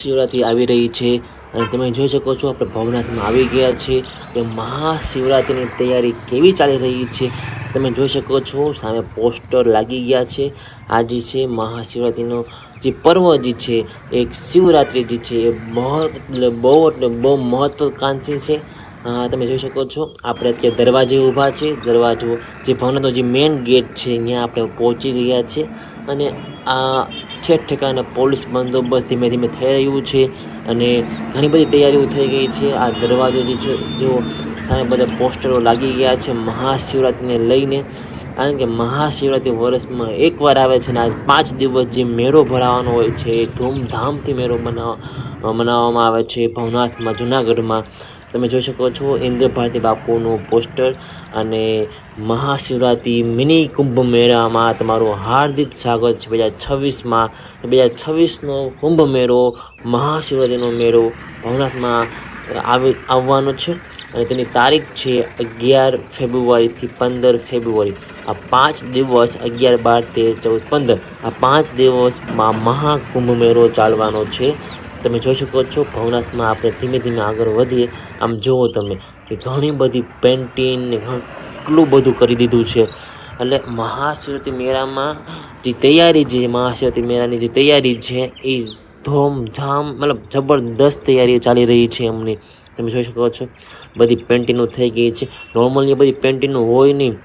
શિવરાત્રિ આવી રહી છે અને તમે જોઈ શકો છો આપણે ભવનાથમાં આવી ગયા છે કે મહાશિવરાત્રિની તૈયારી કેવી ચાલી રહી છે તમે જોઈ શકો છો સામે પોસ્ટર લાગી ગયા છે આ જે છે મહાશિવરાત્રિનો જે પર્વ જે છે એક શિવરાત્રિ જે છે એ બહુ બહુ એટલે બહુ મહત્વકાંક્ષી છે. તમે જોઈ શકો છો આપણે અત્યારે દરવાજે ઊભા છે. દરવાજો જે ભવનાથનો જે મેઇન ગેટ છે અહીંયા આપણે પહોંચી ગયા છે અને આ ઠેક ઠેકાણે પોલીસ બંદોબસ્ત ધીમે ધીમે થઈ રહ્યું છે અને ઘણી બધી તૈયારીઓ થઈ ગઈ છે. આ દરવાજો જે છે જો સામે બધા પોસ્ટરો લાગી ગયા છે મહાશિવરાત્રિને લઈને. કારણ કે મહાશિવરાત્રિ વર્ષમાં એકવાર આવે છે અને આ પાંચ દિવસ જે મેળો ભરાવાનો હોય છે, એ ધૂમધામથી મેળો બનાવ મનાવવામાં આવે છે. ભવનાથમાં, જુનાગઢમાં તમે જોઈ શકો છો ઇન્દ્ર ભારતી બાપુનું પોસ્ટર અને મહાશિવરાત્રિ મિની કુંભ મેળામાં તમારું હાર્દિક સ્વાગત છે. બે હજાર છવ્વીસમાં બે હજાર છવ્વીસનો કુંભ મેળો, મહાશિવરાત્રિનો મેળો ભવનાથમાં આવી, આવવાનો છે અને તેની તારીખ છે અગિયાર ફેબ્રુઆરીથી પંદર ફેબ્રુઆરી. આ પાંચ દિવસ અગિયાર બાર તેર ચૌદ પંદર. આ પાંચ દિવસમાં મહાકુંભ મેળો ચાલવાનો છે. તમે જોઈ શકો છો, ભવનાથમાં આપણે ધીમે ધીમે આગળ વધીએ. આમ જુઓ તમે, કે ઘણી બધી પેન્ટિંગ ને ઘણું બધું કરી દીધું છે. એટલે મહાશિવરાત્રિ મેળામાં જે તૈયારી છે મહાશિવરાત્રિ મેળાની જે તૈયારી છે, એ ધૂમધામ, મતલબ જબરદસ્ત તૈયારી ચાલી રહી છે એમની. તમે જોઈ શકો છો, બધી પેન્ટિંગો થઈ ગઈ છે. નોર્મલી બધી પેન્ટિંગો હોય નહીં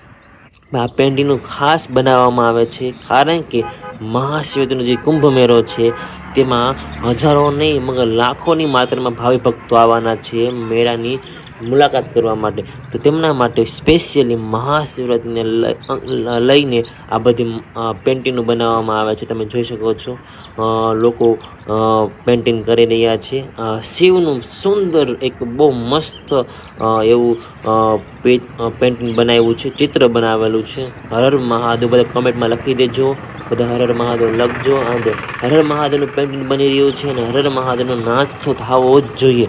આ પેન્ટિંગનું ખાસ બનાવવામાં આવે છે, કારણ કે મહાશિવરાત્રિનો જે કુંભ મેળો છે તેમાં હજારો નહીં, મગર લાખોની માત્રામાં ભાવિ ભક્તો આવવાના છે મેળાની મુલાકાત કરવા માટે. તો તેમના માટે સ્પેશિયલી મહાશિવરાત્રિને લઈ- લઈને આ બધી પેન્ટિંગો બનાવવામાં આવે છે. તમે જોઈ શકો છો લોકો પેન્ટિંગ કરી રહ્યા છે. શિવનું સુંદર એક બહુ મસ્ત એવું પેન્ટિંગ બનાવ્યું છે, ચિત્ર બનાવેલું છે. હર મહાદેવ, બધા કમેન્ટમાં લખી દેજો. બધા હર હર મહાદેવ લખજો. આંધે હર હર મહાદેવનું પેન્ટિંગ બની રહ્યું છે અને હર હર મહાદેવનો નાચ તો થવો જ જોઈએ.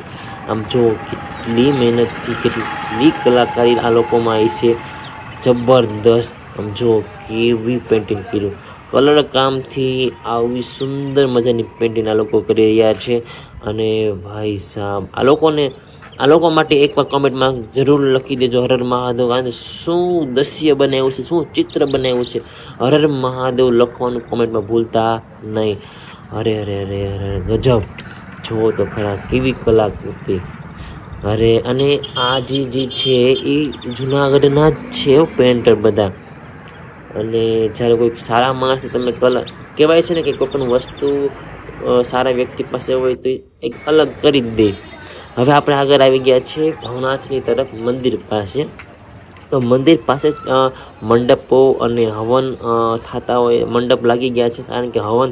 આમ જો કેટલી મહેનતથી, કેટલી કલાકારી આ લોકોમાં આવી છે. જબરદસ્ત. આમ જો કેવી પેન્ટિંગ કર્યું. કલર કામથી આવી સુંદર મજાની પેન્ટિંગ આ લોકો કરી રહ્યા છે. અને ભાઈ સાહેબ આ લોકોને, આ લોકો માટે એકવાર કોમેન્ટમાં જરૂર લખી દેજો. હરર મહાદેવ શું દસ્ય બનાવ્યું છે, શું ચિત્ર બનાવ્યું છે. હરર મહાદેવ લખવાનું કોમેન્ટમાં ભૂલતા નહીં. અરે અરે અરે અરે ગજબ. જુઓ તો ખરા, કેવી કલાકૃતિ. અરે, અને આ જે જે છે, એ જુનાગઢના જ છે પેન્ટર બધા. અને જ્યારે કોઈ સારા માણસને તમે કલા, કહેવાય છે ને કે કોઈ પણ વસ્તુ સારા વ્યક્તિ પાસે હોય તો એક અલગ કરી જ દે. હવે આપણે આગળ આવી ગયા છીએ ભવનાથની તરફ મંદિર પાસે. તો મંદિર પાસે જ, મંડપો અને હવન થતા હોય મંડપ લાગી ગયા છે કારણ કે હવન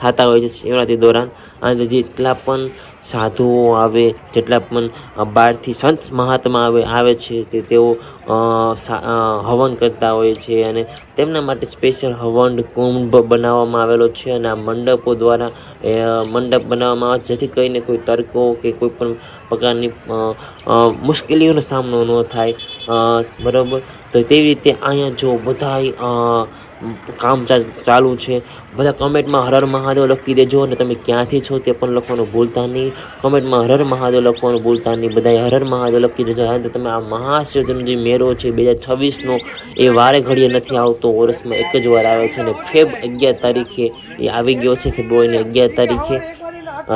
થતા હોય છે શિવરાત્રિ દોરાન. અને જેટલા પણ સાધુઓ આવે જેટલા પણ બહારથી સંત મહાત્મા આવે આવે છે તે તેઓ હવન કરતા હોય છે અને તેમના માટે સ્પેશિયલ હવન કુંભ બનાવવામાં આવેલો છે અને આ મંડપો દ્વારા મંડપ બનાવવામાં આવે જેથી કરીને કોઈ તર્કો કે કોઈ પણ પ્રકારની મુશ્કેલીઓનો સામનો ન થાય. બરાબર. તો તેવી રીતે અહીંયા જો બધાય કામ ચાલુ છે. બધા કમેન્ટમાં હર મહાદેવ લખી દેજો અને તમે ક્યાંથી છો તે પણ લખવાનું ભૂલતા નહીં. કમેન્ટમાં હર હર મહાદેવ લખવાનું ભૂલતા નહીં. બધાએ હર હર મહાદેવ લખી દેજો. કે તમે આ મહાશિવરાત્રિનો જે મેળો છે, બે હજાર છવ્વીસનો, એ વારે ઘડીએ નથી આવતો. વર્ષમાં એક જ વાર આવે છે અને ફેબ અગિયાર તારીખે એ આવી ગયો છે, ફેબ્રુઆરીની અગિયાર તારીખે.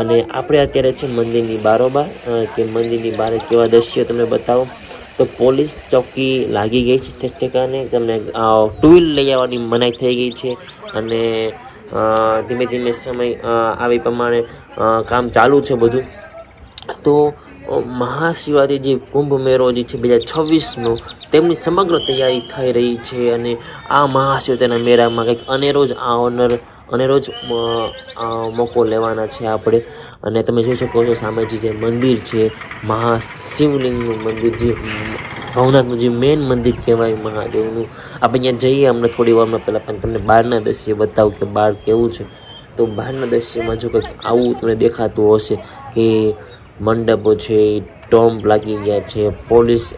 અને આપણે અત્યારે છે મંદિરની બારોબાર. કે મંદિરની બહાર કેવા દ્રશ્યો તમને બતાવો. તો પોલીસ ચોકી લાગી ગઈ છે ઠેક ઠેકાને. તમને ટુ વ્હીલ લઈ આવવાની મનાઈ થઈ ગઈ છે અને ધીમે ધીમે સમય આવી પ્રમાણે કામ ચાલુ છે બધું. તો મહાશિવરાત્રિ જે કુંભ મેળો જે છે બે હજાર છવ્વીસનો, તેમની સમગ્ર તૈયારી થઈ રહી છે અને આ મહાશિવરાત્રિના મેળામાં કંઈક અનેરો જ આ ઓનર અનેરો જ અ, અ, મોકો લેવાના છે આપણે. અને તમે જોઈ શકો છો સામેજી જે મંદિર છે મહાશિવલિંગનું મંદિર જે ભવનાથનું જે મેઇન મંદિર કહેવાય મહાદેવનું. આપણે ત્યાં જઈએ હમણાં થોડી વારમાં પહેલાં પણ તમને બહારના દ્રશ્ય બતાવું કે બહાર કેવું છે. તો બહારના દ્રશ્યમાં જો કંઈક આવું તમને દેખાતું હશે કે મંડપો છે સ્ટોમ્પ લાગી ગયા છે. પોલીસ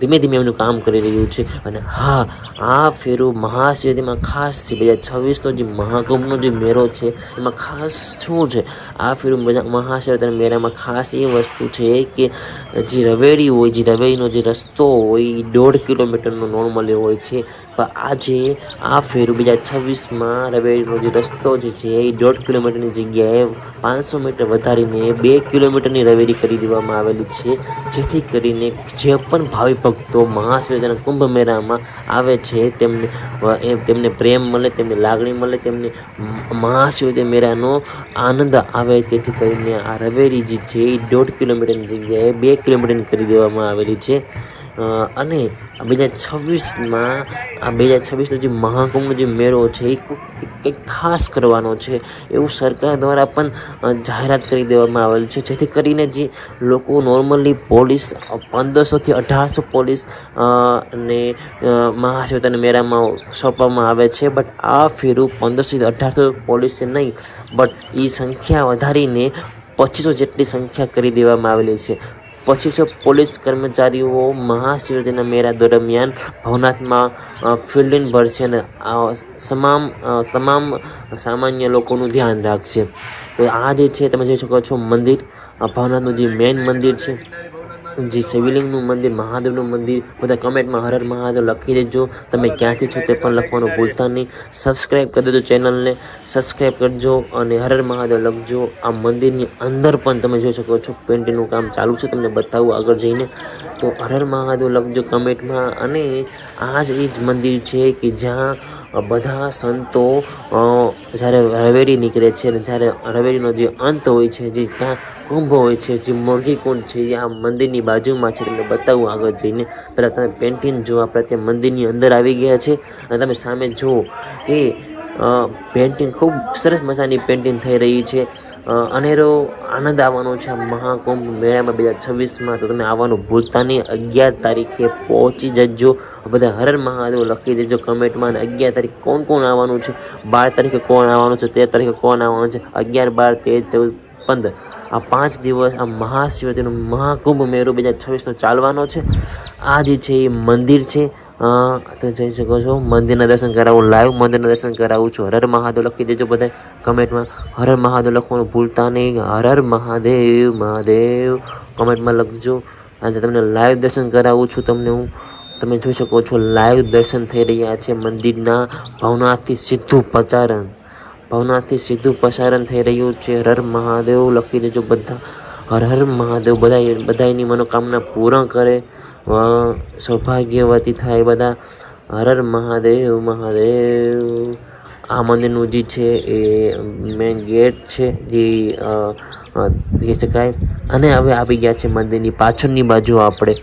ધીમે ધીમે એમનું કામ કરી રહ્યું છે. અને હા, આ ફેરો મહાશિવરાત્રિમાં ખાસ છે. બે હજાર છવ્વીસનો જે મહાકુંભનો જે મેળો છે, એમાં ખાસ શું છે? આ ફેરો મહાશિવરાત્રિના મેળામાં ખાસ એ વસ્તુ છે કે જે રવેડી હોય, જે રવેડીનો જે રસ્તો હોય એ દોઢ કિલોમીટરનો નોર્મલી હોય છે. પણ આજે આ ફેરો બે હજાર છવ્વીસમાં રવેડીનો જે રસ્તો જે છે એ દોઢ કિલોમીટરની જગ્યાએ પાંચસો મીટર વધારીને બે કિલોમીટરની રવેડી કરી દેવામાં આવેલી છે. જેથી કરીને જે પણ ભાવિ ભક્તો મહાશિવરાત્રિના કુંભ મેળામાં આવે છે, તેમને તેમને પ્રેમ મળે, તેમને લાગણી મળે, તેમને મહાશિવરાત્રિ મેળાનો આનંદ આવે. તેથી કરીને આ રવેરી જે છે, એ દોઢ કિલોમીટરની જગ્યાએ બે કિલોમીટરની કરી દેવામાં આવેલી છે. અને બે હજાર છવ્વીસમાં આ બે હજાર છવ્વીસનો જે મહાકુંભનો જે મેળો છે એ કંઈક ખાસ કરવાનો છે. એવું સરકાર દ્વારા પણ જાહેરાત કરી દેવામાં આવેલ છે. જેથી કરીને જે લોકો નોર્મલી પોલીસ પંદરસોથી અઢારસો પોલીસ ને અ, મેળામાં સોંપવામાં આવે છે. બટ આ ફેરું પંદરસોથી અઢારસો પોલીસે નહીં બટ એ સંખ્યા વધારીને પચીસો જેટલી સંખ્યા કરી દેવામાં આવેલી છે. પચીસો પોલીસ કર્મચારીઓ મહાશિવરાત્રિના મેળા દરમિયાન ભવનાથમાં ફિલ્ડિંગ ભરશે અને તમામ તમામ સામાન્ય લોકોનું ધ્યાન રાખશે. તો આ જે છે, તમે જોઈ શકો છો, મંદિર. ભવનાથનું જે મેઇન મંદિર છે જે શિવલિંગનું મંદિર, મહાદેવનું મંદિર, બધા કમેન્ટમાં હર હર મહાદેવ લખી દેજો. તમે ક્યાંથી છો તે પણ લખવાનું ભૂલતા નહીં. સબસ્ક્રાઈબ કરી દેજો ચેનલને. સબસ્ક્રાઈબ કરજો અને હર હર મહાદેવ લખજો. આ મંદિરની અંદર પણ તમે જોઈ શકો છો પેન્ટિંગનું કામ ચાલુ છે. તમને બતાવું આગળ જઈને. તો હર હર મહાદેવ લખજો કમેન્ટમાં. અને આ જ એ જ મંદિર છે કે જ્યાં બધા સંતો જ્યારે રવેરી નીકળે છે અને જ્યારે રવેરીનો જે અંત હોય છે, જે ત્યાં કુંભ હોય છે, જે મોરગી કુંડ છે, એ આ મંદિરની બાજુમાં છે, તમને બતાવું આગળ જઈને. પહેલાં તમે પેન્ટિંગ જુઓ, આપણે ત્યાં મંદિરની અંદર આવી ગયા છે. અને તમે સામે જુઓ કે પેન્ટિંગ ખૂબ સરસ મજાની પેન્ટિંગ થઈ રહી છે. અનેરો આનંદ આવવાનો છે મહાકુંભ મેળામાં બે હજાર છવ્વીસમાં. તો તમે આવવાનું ભૂલતા અગિયાર તારીખે પહોંચી જજો. બધા હરર મહાદેવ લખી દેજો કમેન્ટમાં. અને અગિયાર તારીખ કોણ કોણ આવવાનું છે? બાર તારીખે કોણ આવવાનું છે? તેર તારીખે કોણ આવવાનું છે? અગિયાર, બાર, તેર, ચૌદ, પંદર. આ પાંચ દિવસ આ મહાશિવરાત્રિનો મહાકુંભ મેળો બે હજાર છવ્વીસનો ચાલવાનો છે. આ જે છે એ મંદિર છે. તમે જોઈ શકો છો, મંદિરના દર્શન કરાવું લાઈવ મંદિરના દર્શન કરાવું છું. હર હર મહાદેવ લખી દેજો બધા કમેન્ટમાં હર હર મહાદેવ લખવાનું ભૂલતા નહીં. હર હર મહાદેવ મહાદેવ કમેન્ટમાં લખજો. આજે તમને લાઈવ દર્શન કરાવું છું તમને હું. તમે જોઈ શકો છો લાઈવ દર્શન થઈ રહ્યા છે મંદિરના ભવનાથથી સીધું પ્રચારણ. ભવનાથથી સીધું પ્રસારણ થઈ રહ્યું છે. હર મહાદેવ લખી દેજો બધા. હર હર મહાદેવ બધા બધાની મનોકામના પૂર્ણ કરે. સૌભાગ્યવતી થાય બધા. હર હર મહાદેવ મહાદેવ. આ મંદિરનું જે છે એ મેન ગેટ છે. જે કહી શકાય અને હવે આવી ગયા છે મંદિરની પાછળની બાજુ આપણે.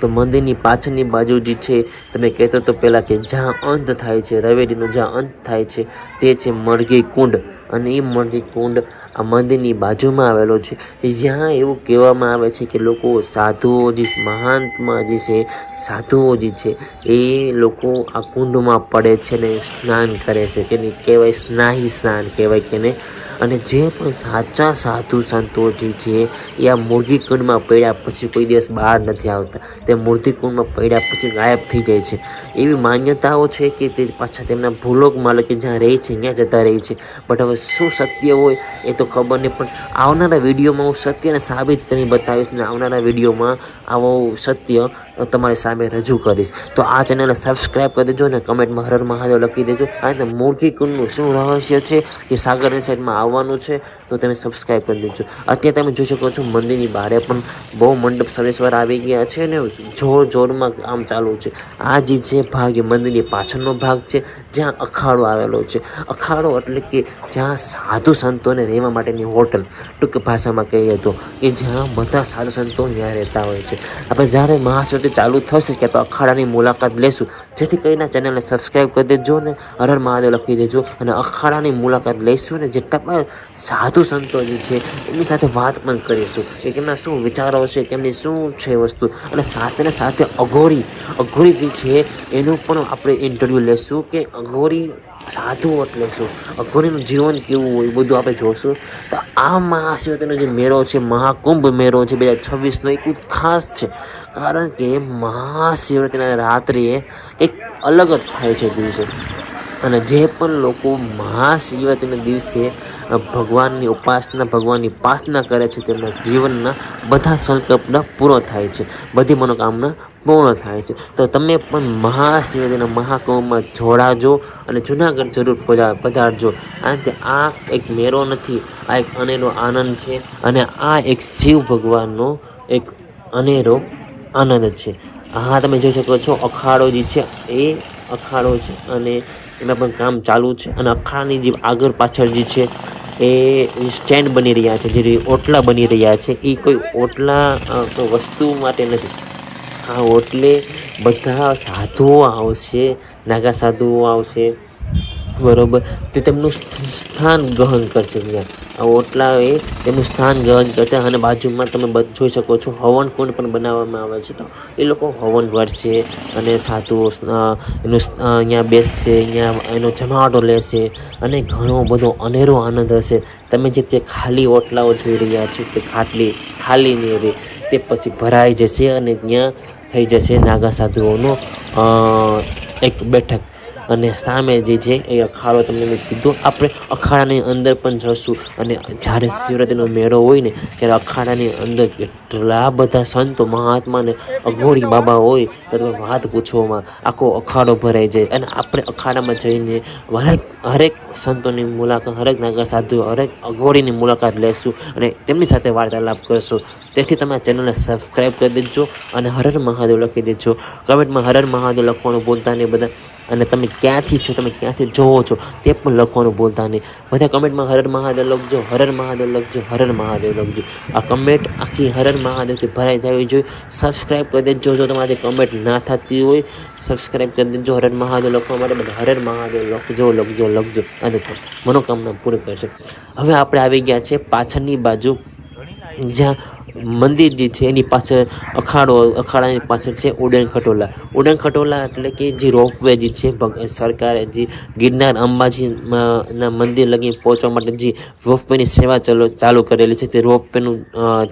તો મંદિરની પાછળની બાજુ જે છે, તમે કહેતો તો પહેલાં કે જ્યાં અંત થાય છે, રવેડીનો જ્યાં અંત થાય છે, તે છે મરઘી કુંડ. અને એ મરઘી કુંડ આ મંદિરની બાજુમાં આવેલો છે. જ્યાં એવું કહેવામાં આવે છે કે લોકો સાધુઓ જે મહાંતમાં જે છે, સાધુઓ જે છે, એ લોકો આ કુંડમાં પડે છે ને સ્નાન કરે છે. કે નહીં, કહેવાય સ્નાહી સ્નાન કહેવાય કે નહીં. અને જે પણ સાચા સાધુ સંતો જે છે, એ આ મુરગી કુંડમાં પડ્યા પછી કોઈ દિવસ બહાર નથી આવતા. તે મૂર્તિ કુંડમાં પડ્યા પછી ગાયબ થઈ જાય છે. એવી માન્યતાઓ છે કે તે પાછા તેમના એટલે કે જ્યાં રહે છે, ત્યાં જતા રહે છે. બટ હવે શું સત્ય હોય એ તો ખબર નહીં, પણ આવનારા વિડીયોમાં હું સત્યને સાબિત કરી બતાવીશ ને આવનારા વિડીયોમાં આવો સત્ય તમારી સામે રજૂ કરીશ. તો આ ચેનલને સબસ્ક્રાઈબ કરી દેજો અને કમેન્ટમાં હર હર મહાદેવ લખી દેજો. કારણ કે મૂર્ખી કુંડનું શું રહસ્ય છે કે સાગરની સાઈડમાં આવવાનું છે, તો તમે સબસ્ક્રાઈબ કરી દેજો. અત્યારે તમે જોઈ શકો છો મંદિરની બહારે પણ બહુ મંડપ સર્વેશ્વર આવી ગયા છે ને જોર જોરમાં કામ ચાલુ છે. આ જે જે ભાગ એ મંદિરની પાછળનો ભાગ છે, જ્યાં અખાડો આવેલો છે. અખાડો એટલે કે જ્યાં સાધુ સંતોને રહેવા માટેની હોટલ, ટૂંક ભાષામાં કહીએ તો, કે જ્યાં બધા સાધુ સંતો ત્યાં રહેતા હોય છે. આપણે જ્યારે મહાશિવરાત્રિ ચાલુ થશે કે તો અખાડાની મુલાકાત લેશું. જેથી કરીને ચેનલને સબસ્ક્રાઈબ કરી દેજો ને હર મહાદેવ લખી દેજો અને અખાડાની મુલાકાત લઈશું ને જેટલા પણ સાધુ સંતો જે છે, એમની સાથે વાત પણ કરીશું કે એમના શું વિચારો છે તેમની શું છે વસ્તુ. અને સાથે સાથે અઘોરી અઘોરી જે છે, એનું પણ આપણે ઇન્ટરવ્યૂ લેશું કે અઘોરી સાધુ એટલે શું અઘોરીનું જીવન કેવું હોય બધું આપણે જોશું. તો આ મહાશિવરાત્રિનો જે મેળો છે, મહાકુંભ મેળો છે, બે હજાર છવ્વીસનો એક ખાસ છે. કારણ કે મહાશિવરાત્રિના રાત્રિએ એક અલગ જ થાય છે દિવસે. અને જે પણ લોકો મહાશિવરાત્રિના દિવસે ભગવાનની ઉપાસના, ભગવાનની પ્રાર્થના કરે છે, તેમના જીવનના બધા સંકલ્પના પૂરો થાય છે. બધી મનોકામના પૂર્ણ થાય છે. તો તમે પણ મહાશિવરાત્રિના મહાકુંભમાં જોડાજો અને જુનાગઢ જરૂર પધા પધારજો. કારણ આ એક મેરો નથી, આ એક અનેરો આનંદ છે અને આ એક શિવ ભગવાનનો એક અનેરો આનંદ છે. હા, તમે જોઈ શકો છો, અખાડો જે છે, એ અખાડો છે અને એમાં પણ કામ ચાલુ છે અને અખાડાની જે આગળ પાછળ જે છે, એ સ્ટેન્ડ બની રહ્યા છે, જે ઓટલા બની રહ્યા છે. એ કોઈ ઓટલા વસ્તુ માટે નથી. આ ઓટલે બધા સાધુઓ આવશે, નાગા સાધુઓ આવશે બરોબર. તે તેમનું સ્થાન ગ્રહણ કરશે ત્યાં ઓટલા એ તેમનું સ્થાન ગ્રહણ કરશે અને બાજુમાં તમે જોઈ શકો છો, હવન કુંડ પણ બનાવવામાં આવે છે. તો એ લોકો હવન કરશે અને સાધુઓ એનું અહીંયા બેસશે, અહીંયા એનો જમાવટો લેશે અને ઘણો બધો અનેરો આનંદ હશે. તમે જે તે ખાલી ઓટલાઓ જોઈ રહ્યા છો, તે ખાટલી, ખાલી નહીં રહે તે પછી ભરાઈ જશે અને ત્યાં થઈ જશે નાગા સાધુઓનો એક બેઠક અને સામે જે છે, એ અખાડો તમને મેં કીધું. આપણે અખાડાની અંદર પણ જશું. અને જ્યારે શિવરાત્રિનો મેળો હોય ને, ત્યારે અખાડાની અંદર એટલા બધા સંતો, મહાત્મા ને અઘોરી બાબા હોય તો તમે વાત પૂછવામાં આખો અખાડો ભરાઈ જાય. અને આપણે અખાડામાં જઈને હરેક હરેક સંતોની મુલાકાત, હરેક નાગર સાધુ હરેક અઘોરીની મુલાકાત લેશું અને તેમની સાથે વાર્તાલાપ કરશું. તેથી તમે ચેનલને સબસ્ક્રાઈબ કરી દેજો અને હરર મહાદેવ લખી દેજો. કમેન્ટમાં હરર મહાદેવ લખવાનું બોલતા નહીં. બધા અને તમે ક્યાંથી છો, તમે ક્યાંથી જોવો છો, તે પણ લખવાનું ભૂલતા નહીં. બધા કમેન્ટમાં હરર મહાદેવ લખજો, હરર મહાદેવ લખજો, હરર મહાદેવ લખજો. આ કમેન્ટ આખી હરર મહાદેવથી ભરાઈ જવી જોઈએ. સબસ્ક્રાઈબ કરી દેજો, જો તમારી કમેન્ટ ના થતી હોય સબસ્ક્રાઈબ કરી દેજો, હરર મહાદેવ લખવા માટે બધા હરર મહાદેવ લખજો લખજો લખજો, અને મનોકામના પૂરી કરશે. હવે આપણે આવી ગયા છે પાછળની બાજુ, જ્યાં મંદિર જે છે, એની પાછળ અખાડો, અખાડાની પાછળ છે ઉડન ખટોલા. ઉડન ખટોલા એટલે કે જે રોપવે જે છે સરકારે જે ગિરનાર અંબાજીના મંદિર લગી પહોંચવા માટે જે રોપવેની સેવા ચાલુ ચાલુ કરેલી છે, તે રોપવેનું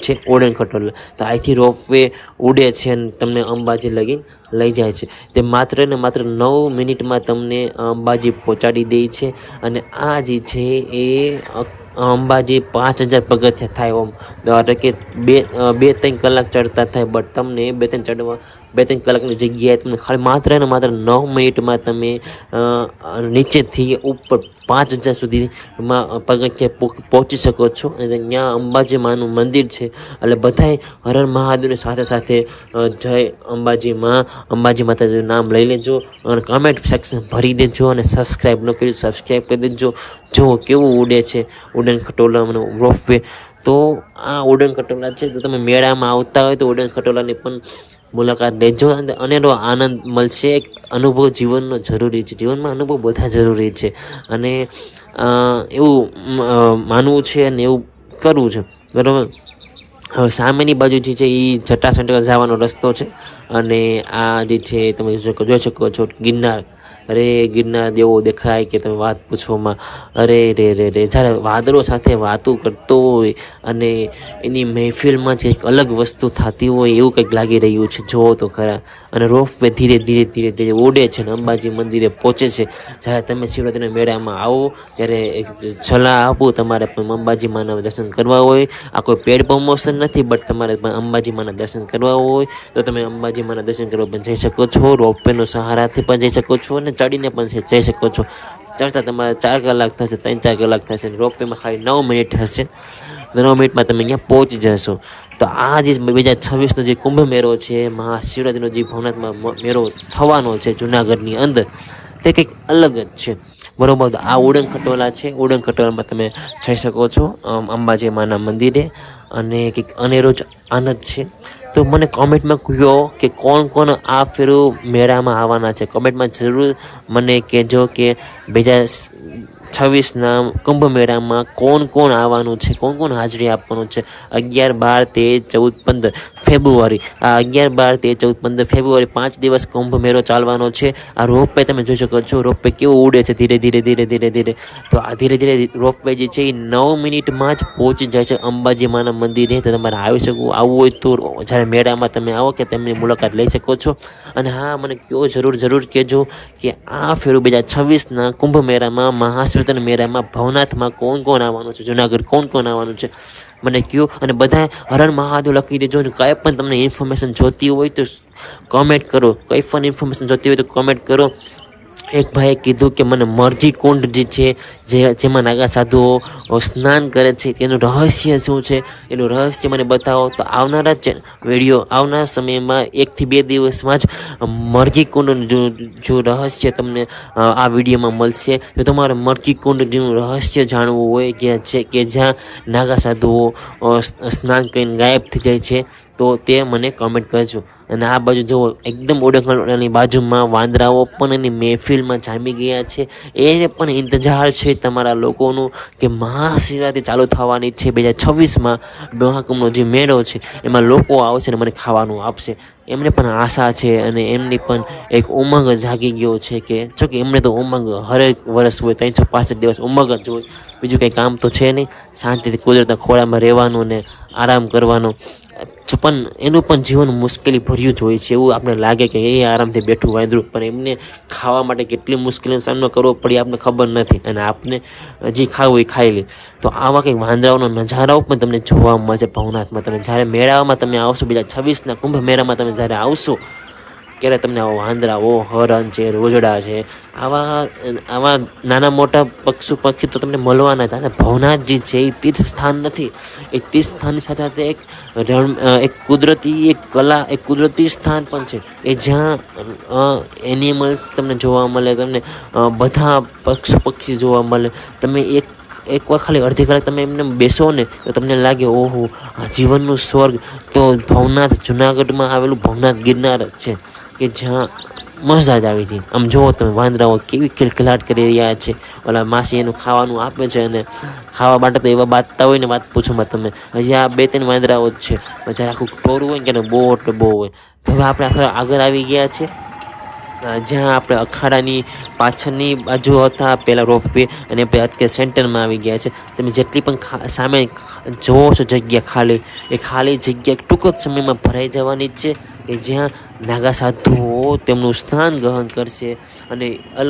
છે ઉડન ખટોલા. તો અહીંથી રોપવે ઉડે છે અને તમને અંબાજી લગી લઈ જાય છે. તે માત્ર ને માત્ર નવ મિનિટમાં તમને અંબાજી પહોંચાડી દે છે અને આ જે છે એ અંબાજી પાંચ હજાર પગથિયા થાય ઓમ. એટલે કે બે બે, ત્રણ કલાક ચડતા થાય બટ તમને બે, ત્રણ ચડવા બે ત્રણ કલાકની જગ્યાએ તમને ખાલી માત્ર ને માત્ર નવ મિનિટમાં તમે નીચેથી ઉપર પાંચ હજાર સુધીમાં પગથિયા પહોંચી શકો છો. અને ત્યાં અંબાજી માનું મંદિર છે. એટલે બધાય હરણ મહાદેવની સાથે સાથે જય અંબાજીમાં, અંબાજી માતાજીનું નામ લઈ લેજો. અને કમેન્ટ સેક્શન ભરી દેજો અને સબસ્ક્રાઈબ ન કર્યું સબસ્ક્રાઈબ કરી દેજો. જો કેવું ઉડે છે ઉડન ખટોલાનું રોપવે તો આ ઉડન ખટોલા છે તો તમે મેળામાં આવતા હોય તો ઉડન ખટોલાની પણ મુલાકાત લેજો અને અનેરો આનંદ મળશે. એક અનુભવ જીવનનો જરૂરી છે. જીવનમાં અનુભવ બધા જરૂરી છે. અને એવું માનવું છે અને એવું કરવું છે. બરાબર? સામેની બાજુ જે છે એ જટાશંકર જવાનો રસ્તો છે. અને આ જે છે, તમે જોઈ શકો છો, ગિરનાર. અરે ગિરનાર દેવો દેખાય કે તમે વાત પૂછવામાં અરે રે રે રે. જ્યારે વાદળો સાથે વાતો કરતો હોય અને એની મહેફિલમાં જે એક અલગ વસ્તુ થતી હોય એવું કંઈક લાગી રહ્યું છે, જુઓ તો ખરા. અને રોફ વે ધીરે ધીરે ધીરે ધીરે ઓડે છે અને અંબાજી મંદિરે પહોંચે છે. જ્યારે તમે શિવરાત્રિના મેળામાં આવો, ત્યારે એક સલાહ આપું, તમારે પણ અંબાજી માના દર્શન કરવા હોય. આ કોઈ પેડ પ્રમોશન નથી બટ તમારે પણ અંબાજી માના દર્શન કરવા હોય. તો તમે અંબાજી માના દર્શન કરવા પણ જઈ શકો છો, રોપવેનો સહારાથી પણ જઈ શકો છો અને ચડીને પણ જઈ શકો છો. ચડતા તમારે ચાર કલાક થશે, ત્રણ ચાર કલાક થશે રોપવેમાં ખાલી નવ મિનિટ હશે. નવ મિનિટમાં તમે અહીંયા પહોંચી જશો. તો આ જે બે હજાર છવ્વીસનો જે કુંભ મેળો છે મહાશિવરાત્રિનો જે ભવનાથમાં મેળો થવાનો છે જુનાગઢની અંદર, તે કંઈક અલગ જ છે. બરોબર આ ઉડન ખટોલા છે, ઉડન ખટોલામાં તમે જઈ શકો છો અંબાજી માના મંદિરે. અને કંઈક અનેરો જ આનંદ છે. તો મને કોમેન્ટમાં કહો કે કોણ કોણ આ ફેરું મેળામાં આવવાના છે. કોમેન્ટમાં જરૂર મને કહેજો કે બે હજાર છવ્વીસના કુંભ મેળામાં કોણ કોણ આવવાનું છે, કોણ કોણ હાજરી આપવાનું છે. અગિયાર, બાર, તેર, ચૌદ, પંદર. ફેબ્રુઆરી. આ અગિયાર, બાર તેર, ચૌદ, પંદર ફેબ્રુઆરી પાંચ દિવસ કુંભ મેળો ચાલવાનો છે. આ રોપવે તમે જોઈ શકો છો, રોપવે કેવો ઉડે છે ધીરે ધીરે ધીરે ધીરે ધીરે. તો આ ધીરે ધીરે રોપવે જે છે એ નવ મિનિટમાં જ પહોંચી જાય છે અંબાજી માના મંદિરે. તો તમારે આવી શકો, આવવું હોય તો જ્યારે મેળામાં તમે આવો કે તેમની મુલાકાત લઈ શકો છો. અને હા, મને કયો જરૂર જરૂર કહેજો કે આ ફેરું બે હજાર છવ્વીસના કુંભ મેળામાં મહાશ્વેતન મેળામાં ભવનાથમાં કોણ કોણ આવવાનું છે? જુનાગઢ કોણ કોણ આવવાનું છે? મને કયો અને બધાએ હરણ મહાદેવ લખી દેજો અને કંઈ પણ તમને ઇન્ફોર્મેશન જોતી હોય તો કોમેન્ટ કરો. કંઈ પણ ઇન્ફોર્મેશન જોતી હોય તો કોમેન્ટ કરો. એક ભાઈએ કીધું કે મને મરઘી કુંડ જે છે, જે જેમાં નાગા સાધુઓ સ્નાન કરે છે, તેનું રહસ્ય શું છે? એનું રહસ્ય મને બતાવો. તો આવનારા જ વીડિયો, આવનારા સમયમાં એકથી બે દિવસમાં જ મરઘી કુંડનું જો જો રહસ્ય તમને આ વિડીયોમાં મળશે. જો તમારે મરઘી કુંડ જેનું રહસ્ય જાણવું હોય, કે છે કે જ્યાં નાગા સાધુઓ સ્નાન કરીને ગાયબ થઈ જાય છે તો તે મને કમેન્ટ કરજો. અને આ બાજુ જુઓ, એકદમ ઓડકની બાજુમાં વાંદરાઓ પણ એની મહેફિલમાં જામી ગયા છે. એને પણ ઇંતજાર છે તમારા લોકોનું કે મહાશિવરાત્રિ ચાલુ થવાની છે બે હજાર છવ્વીસમાં મહાકુંભનો જે મેળો છે, એમાં લોકો આવશે અને મને ખાવાનું આપશે. એમને પણ આશા છે અને એમની પણ એક ઉમંગ જાગી ગયો છે કે જો કે એમને તો ઉમંગ હરેક વર્ષ હોય, ત્રણસો પાસઠ દિવસ ઉમંગ જ હોય. બીજું કંઈ કામ તો છે નહીં. શાંતિથી કુદરતના ખોળામાં રહેવાનું ને આરામ કરવાનો. પણ એનું પણ જીવન મુશ્કેલી ભર્યું જ હોય છે. એવું આપણે લાગે કે એ આરામથી બેઠું વાંદરું, પણ એમને ખાવા માટે કેટલી મુશ્કેલીનો સામનો કરવો પડે આપણને ખબર નથી. અને આપને જે ખાવું એ ખાઈ લે. તો આવા કંઈક વાંદરાઓનો નજારાઓ પણ તમને જોવા મળશે ભવનાથમાં. તમે જ્યારે મેળામાં તમે આવશો, બીજા છવ્વીસના કુંભ મેળામાં તમે જ્યારે આવશો ત્યારે તમને વાંદરાઓ હરણ છે, રોજડા છે, આવા આવા નાના મોટા પક્ષુ પક્ષી તો તમને મળવાના હતા અને ભવનાથ જે છે એ તીર્થ સ્થાન નથી. એ તીર્થ સ્થાનની સાથે સાથે એક રણ એક કુદરતી, એક કલા, એક કુદરતી સ્થાન પણ છે. એ જ્યાં એનિમલ્સ તમને જોવા મળે, તમને બધા પક્ષુ પક્ષી જોવા મળે. તમે એક એક વાર ખાલી અડધી કલાક તમે એમને બેસો ને, તો તમને લાગે, ઓહો, આ જીવનનું સ્વર્ગ. તો ભવનાથ જુનાગઢમાં આવેલું ભવનાથ ગિરનાર જ છે. કે જ્યાં મજા જ આવી હતી. આમ જુઓ તમે વાંદરાઓ કેવી ખિલખિલાટ કરી રહ્યા છે. ઓલા માસી એનું ખાવાનું આપે છે અને ખાવા માટે તો એવા બાંધતા હોય ને વાત પૂછોમાં તમે હજી આ બે ત્રણ વાંદરાઓ જ છે. જ્યારે આખું ટોરું હોય ને કે એટલે બહુ હોય. હવે આપણે આગળ આવી ગયા છે અ, જ્યાં આપણે અખાડાની પાછળની બાજુ હતા પહેલાં રોપવે અને અત્યારે સેન્ટરમાં આવી ગયા છે. તમે જેટલી પણ સામે જોવો છો જગ્યા ખાલી, એ ખાલી જગ્યા ટૂંક જ સમયમાં ભરાઈ જવાની જ છે કે જ્યાં નાગા સાધુઓ તેમનું સ્નાન ગ્રહણ કરશે અને અલગ